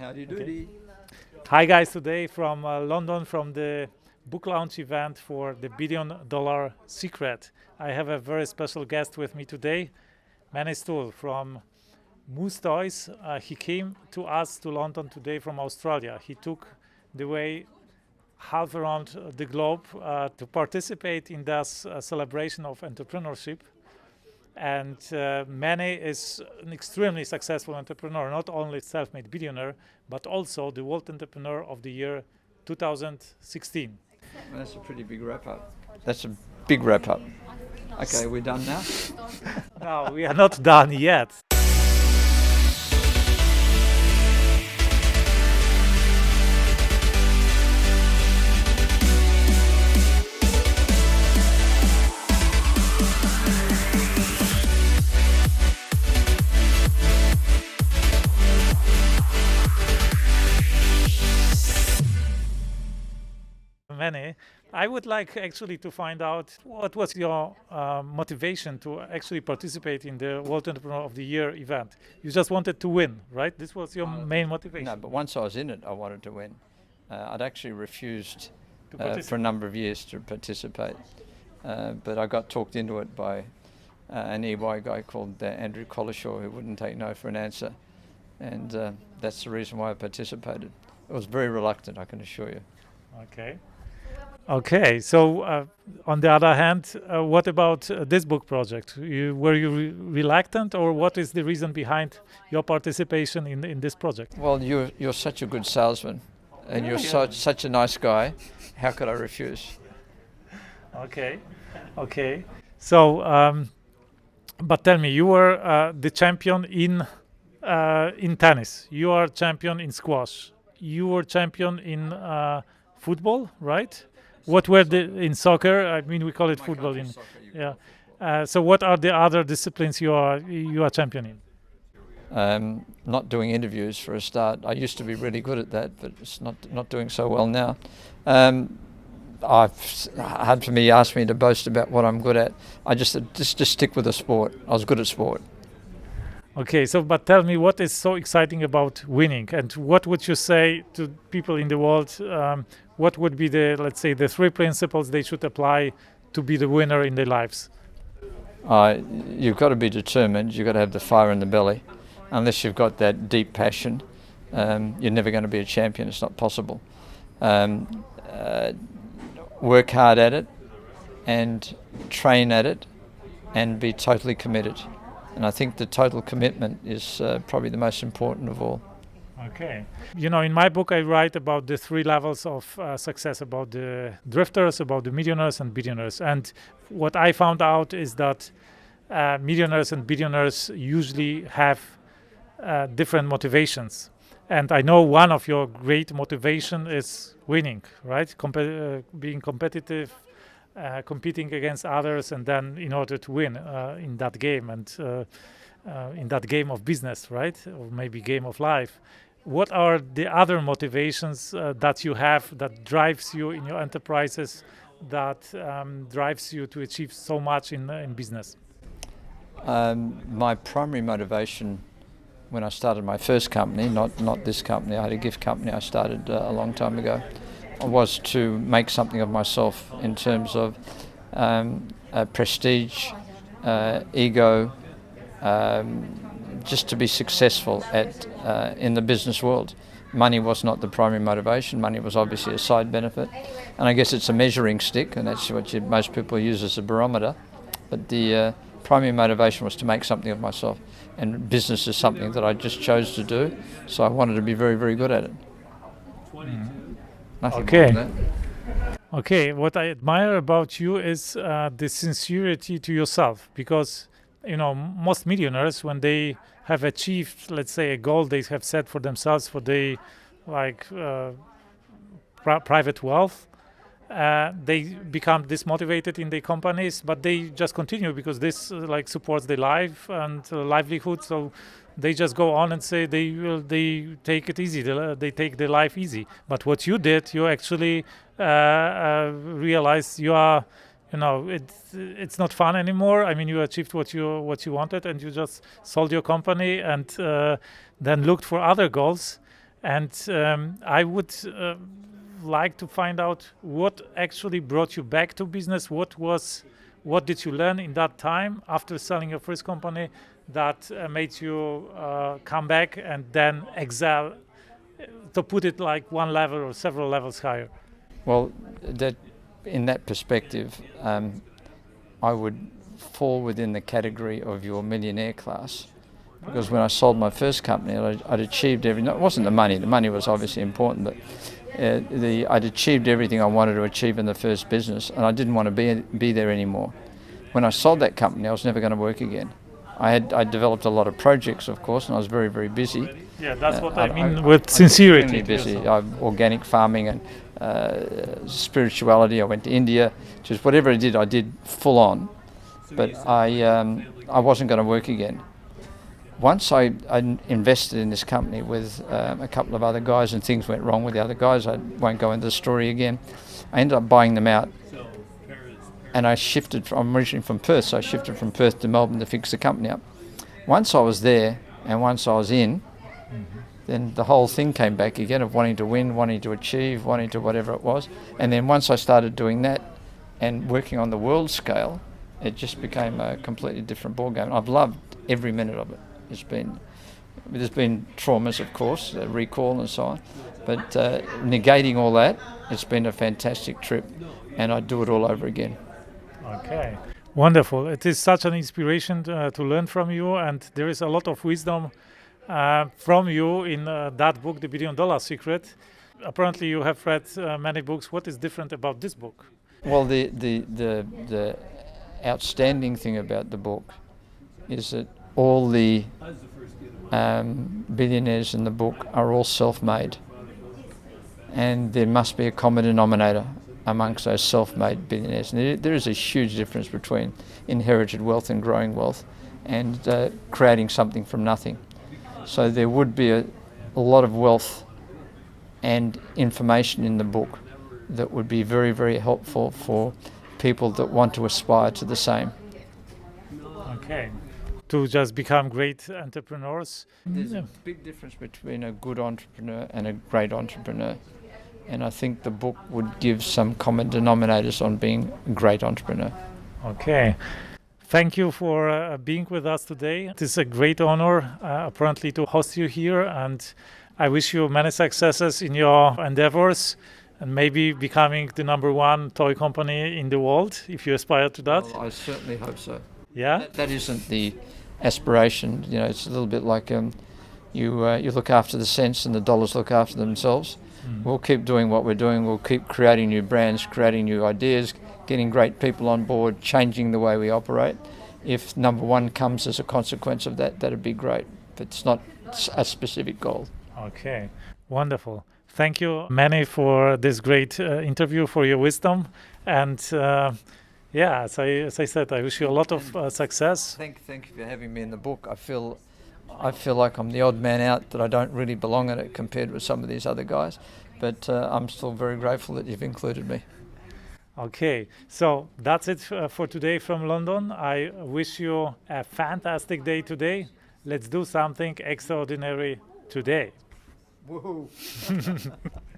Howdy Okay. Hi guys, today from uh, London from the book launch event for the billion dollar secret. I have a very special guest with me today, Manny Stool from Moose Toys. Uh, he came to us to London today from Australia. He took the way half around the globe uh, to participate in this uh, celebration of entrepreneurship. And uh, Manny is an extremely successful entrepreneur, not only self-made billionaire, but also the World Entrepreneur of the Year 2016. Well, that's a pretty big wrap up. That's a big wrap up. Okay, we're done now. no, we are not done yet. I would like actually to find out what was your uh, motivation to actually participate in the World Entrepreneur of the Year event. You just wanted to win, right? This was your Uh, main motivation. No, but once I was in it, I wanted to win. Uh, I'd actually refused uh, for a number of years to participate, uh, but I got talked into it by uh, an EY guy called uh, Andrew Collishaw who wouldn't take no for an answer, and uh, that's the reason why I participated. I was very reluctant, I can assure you. Okay. Okay. So, uh, on the other hand, uh, what about uh, this book project? You, were you re- reluctant, or what is the reason behind your participation in in this project? Well, you're you're such a good salesman, and you're Yeah. such such a nice guy. How could I refuse? Okay. Okay. So, um, but tell me, you were uh, the champion in uh, in tennis. You are champion in squash. You were champion in uh, football, right? What were the in soccer? I mean, we call it football in. yeah. Uh, so, what are the other disciplines you are you are championing? Um, not doing interviews for a start. I used to be really good at that, but it's not not doing so well now. Um, I've s- had for me asked me to boast about what I'm good at. I just just just stick with the sport. I was good at sport. Okay, so but tell me what is so exciting about winning, and what would you say to people in the world? Um, what would be the let's say the three principles they should apply to be the winner in their lives? Uh, you've got to be determined. You've got to have the fire in the belly. Unless you've got that deep passion, um, you're never going to be a champion. It's not possible. Um, uh, work hard at it, and train at it, and be totally committed. And I think the total commitment is uh, probably the most important of all. Okay, you know, in my book I write about the three levels of uh, success: about the drifters, about the millionaires, and billionaires. And what I found out is that uh, millionaires and billionaires usually have uh, different motivations. And I know one of your great motivation is winning, right? Uh, being competitive, uh, competing against others, and then in order to win uh, in that game and uh, in that game of business, right? Or maybe game of life. What are the other motivations uh, that you have that drives you in your enterprises, that um, drives you to achieve so much in in business? Um, my primary motivation when I started my first company, not not this company, I had a gift company I started uh, a long time ago, was to make something of myself in terms of um, uh, prestige, uh, ego, um, just to be successful at uh, in the business world. Money was not the primary motivation. Money was obviously a side benefit, and I guess it's a measuring stick, and that's what you, most people use as a barometer. But the uh, primary motivation was to make something of myself, and business is something that I just chose to do. So I wanted to be very, very good at it. Nothing more Okay. Okay, what I admire about you is uh, the sincerity to yourself because you know most millionaires when they have achieved let's say a goal they have set for themselves for they like uh, pri- private wealth uh, they become dismotivated in their companies but they just continue because this uh, like supports their life and uh, livelihood. So they just go on and say they will they take it easy they, they take their life easy. But what you did you actually uh, uh, realize you are you know it's it's not fun anymore i mean you achieved what you what you wanted and you just sold your company and uh, then looked for other goals And um, I would uh, like to find out what actually brought you back to business. What was, what did you learn in that time after selling your first company that uh, made you uh, come back and then excel, uh, to put it like one level or several levels higher? Well, that in that perspective, um, I would fall within the category of your millionaire class because when I sold my first company, I'd, I'd achieved everything. It wasn't the money; the money was obviously important, but uh, the I'd achieved everything I wanted to achieve in the first business, and I didn't want to be be there anymore. When I sold that company, I was never going to work again. I had I developed a lot of projects, of course, and I was very very busy. Yeah, that's Uh, what I, I- mean I- with I'm sincerity. busy. I'm organic farming and uh, spirituality. I went to India. Just whatever I did, I did full on. But I um, I wasn't going to work again. Once I, I invested in this company with um, a couple of other guys, and things went wrong with the other guys. I won't go into the story again. I ended up buying them out, and I shifted. From, I'm originally from Perth, so I shifted from Perth to Melbourne to fix the company up. Once I was there, and once I was in, then the whole thing came back again of wanting to win, wanting to achieve, wanting to whatever it was. And then once I started doing that and working on the world scale, it just became a completely different ballgame. I've loved every minute of it. It's been there's been traumas, of course, uh, recall and so on, but uh, negating all that, it's been a fantastic trip, and I'd do it all over again. Okay, wonderful. It is such an inspiration uh, to learn from you, and there is a lot of wisdom from you in uh, that book, The Billion Dollar Secret. Apparently, you have read uh, many books. What is different about this book? Well, the, the, the, the outstanding thing about the book is that all the um, billionaires in the book are all self made. And there must be a common denominator amongst those self made billionaires. And there, there is a huge difference between inherited wealth and growing wealth and uh, creating something from nothing. So there would be a, a lot of wealth and information in the book that would be very, very helpful for people that want to aspire to the same. Okay, to just become great entrepreneurs. There's a big difference between a good entrepreneur and a great entrepreneur. And I think the book would give some common denominators on being a great entrepreneur. Okay. Thank you for uh, being with us today. It is a great honor, uh, apparently, to host you here, and I wish you many successes in your endeavors and maybe becoming the number one toy company in the world if you aspire to that. Well, I certainly hope so. Yeah? That, that isn't the aspiration. You know, it's a little bit like um, you uh, you look after the cents and the dollars look after themselves. Mm. We'll keep doing what we're doing. We'll keep creating new brands, creating new ideas, getting great people on board, changing the way we operate. If number one comes as a consequence of that, that'd be great. But it's not a specific goal. Okay, wonderful. Thank you, Manny, for this great uh, interview, for your wisdom. And uh, yeah, as I, as I said, I wish you a lot of uh, success. Thank, thank you for having me in the book. I feel, I feel like I'm the odd man out that I don't really belong in it compared with some of these other guys. But uh, I'm still very grateful that you've included me. Okay, so that's it uh, for today from London. I wish you a fantastic day today. Let's do something extraordinary today. Woohoo!